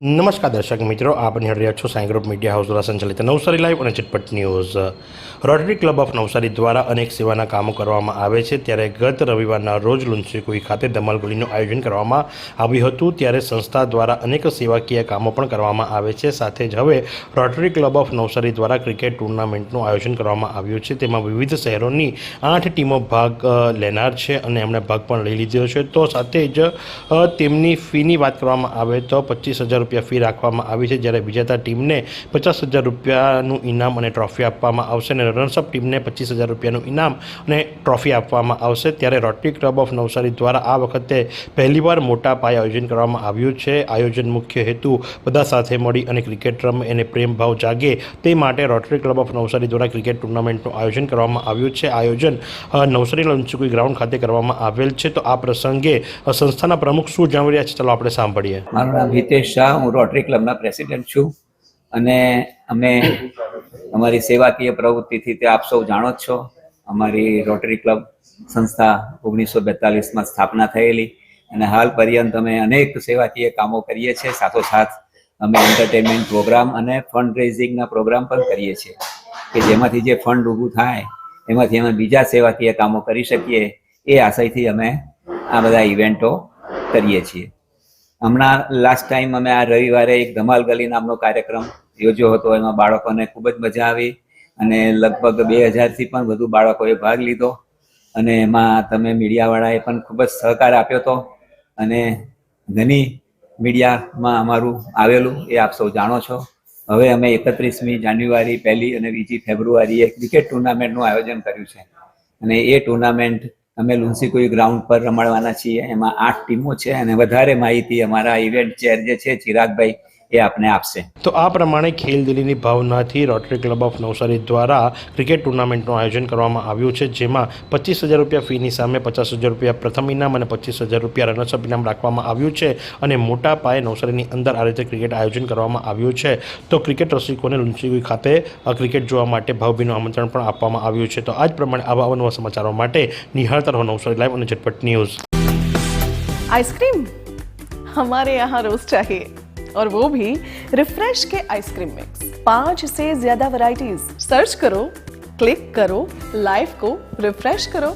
નમસ્કાર દર્શક મિત્રો, આપ નિહાળી રહ્યા છો સાંઈ ગ્રુપ મીડિયા હાઉસ દ્વારા સંચાલિત નવસારી લાઈવ અને Chatpat news. Rotary club of Navsari દ્વારા અનેક સેવાના કામો કરવામાં આવે છે. ત્યારે ગત રવિવારના રોજ લુન્સીકુઈ ખાતે ધમાલગુલીનું આયોજન કરવામાં આવ્યું હતું. ત્યારે સંસ્થા દ્વારા અનેક સેવાકીય કામો પણ કરવામાં આવે છે. સાથે જ હવે રોટરી ક્લબ ઓફ નવસારી દ્વારા ક્રિકેટ ટુર્નામેન્ટનું આયોજન કરવામાં આવ્યું છે. તેમાં વિવિધ શહેરોની આઠ ટીમો ભાગ લેનાર છે અને એમણે ભાગ પણ લઈ લીધો છે. તો સાથે જ તેમની ફીની વાત કરવામાં આવે તો પચીસ હજાર રૂપિયા ફી રાખવામાં આવી છે. જ્યારે વિજેતા ટીમને પચાસ હજાર રૂપિયાનું ઇનામ અને ટ્રોફી આપવામાં આવશે અને રનર્સઅપ ટીમને પચીસ હજાર રૂપિયાનું ઇનામ અને ટ્રોફી આપવામાં આવશે. ત્યારે રોટરી ક્લબ ઓફ નવસારી દ્વારા આ વખતે પહેલીવાર મોટા પાયે આયોજન કરવામાં આવ્યું છે. આયોજન મુખ્ય હેતુ બધા સાથે મળી અને ક્રિકેટ રમે અને પ્રેમ ભાવ જાગે તે માટે રોટરી ક્લબ ઓફ નવસારી દ્વારા ક્રિકેટ ટુર્નામેન્ટનું આયોજન કરવામાં આવ્યું છે. આયોજન નવસારી લંચુકી ગ્રાઉન્ડ ખાતે કરવામાં આવેલ છે. તો આ પ્રસંગે સંસ્થાના પ્રમુખ શું જણાવી રહ્યા છે? ચાલો આપણે સાંભળીએ. મારું નામ હિતેશ શાહ. હું રોટરી ક્લબના પ્રેસિડેન્ટ છું અને અમે અમારી સેવાકીય પ્રવૃત્તિથી તે આપ સૌ જાણો જ છો. અમારી રોટરી ક્લબ સંસ્થા ઓગણીસો બેતાલીસમાં સ્થાપના થયેલી અને હાલ પર્યંત અમે અનેક સેવાકીય કામો કરીએ છીએ. સાથોસાથ અમે એન્ટરટેનમેન્ટ પ્રોગ્રામ અને ફંડ રેઝિંગના પ્રોગ્રામ પણ કરીએ છીએ કે જેમાંથી જે ફંડ ઊભું થાય એમાંથી અમે બીજા સેવાકીય કામો કરી શકીએ એ આશયથી અમે આ બધા ઇવેન્ટો કરીએ છીએ. હમણાં લાસ્ટ ટાઈમ અમે આ રવિવારે એક ધમાલ ગલી નામનો કાર્યક્રમ યોજ્યો હતો. એમાં બાળકોને ખૂબ જ મજા આવી અને લગભગ બે હજારથી પણ વધુ બાળકોએ ભાગ લીધો. અને એમાં તમે મીડિયાવાળાએ પણ ખૂબ જ સહકાર આપ્યો હતો. અને ઘણી મીડિયામાં અમારું આવેલું એ આપ સૌ જાણો છો. હવે અમે એકત્રીસમી જાન્યુઆરી પહેલી અને બીજી ફેબ્રુઆરીએ ક્રિકેટ ટુર્નામેન્ટનું આયોજન કર્યું છે. અને એ ટુર્નામેન્ટ અમે લુન્સીકુઈ ગ્રાઉન્ડ પર રમાડવાના છીએ. એમાં આઠ ટીમો છે અને વધારે માહિતી અમારા ઇવેન્ટ ચેર જે છે ચિરાગભાઈ એ આપને આપશે. તો આ પ્રમાણે ખેલ દિલ્હીની ભાવનાથી રોટરી ક્લબ ઓફ નવસારી દ્વારા ક્રિકેટ ટુર્નામેન્ટનું આયોજન કરવામાં આવ્યું છે જેમાં પચીસ હજાર રૂપિયા ફીની સામે પચાસ હજાર રૂપિયા પ્રથમ ઇનામ અને પચીસ હજાર રૂપિયા રનર્સઅપ ઇનામ રાખવામાં આવ્યું છે અને મોટા પાયે નવસારીની અંદર આ રીતે ક્રિકેટ આયોજન કરવામાં આવ્યું છે. તો ક્રિકેટ રસિકોને લુંચીગુઈ ખાતે ક્રિકેટ જોવા માટે ભાવભીનું આમંત્રણ પણ આપવામાં આવ્યું છે. તો આ જ પ્રમાણે આવા અવનવા સમાચારો માટે નિહાળતા રહો નવસારી લાઈવ અને ઝટપટ ન્યૂઝ. આઈસ્ક્રીમ? હમારે યહાં રોજ ચાહીએ. और वो भी रिफ्रेश के आइसक्रीम मिक्स पांच से ज्यादा वैरायटीज सर्च करो क्लिक करो लाइफ को रिफ्रेश करो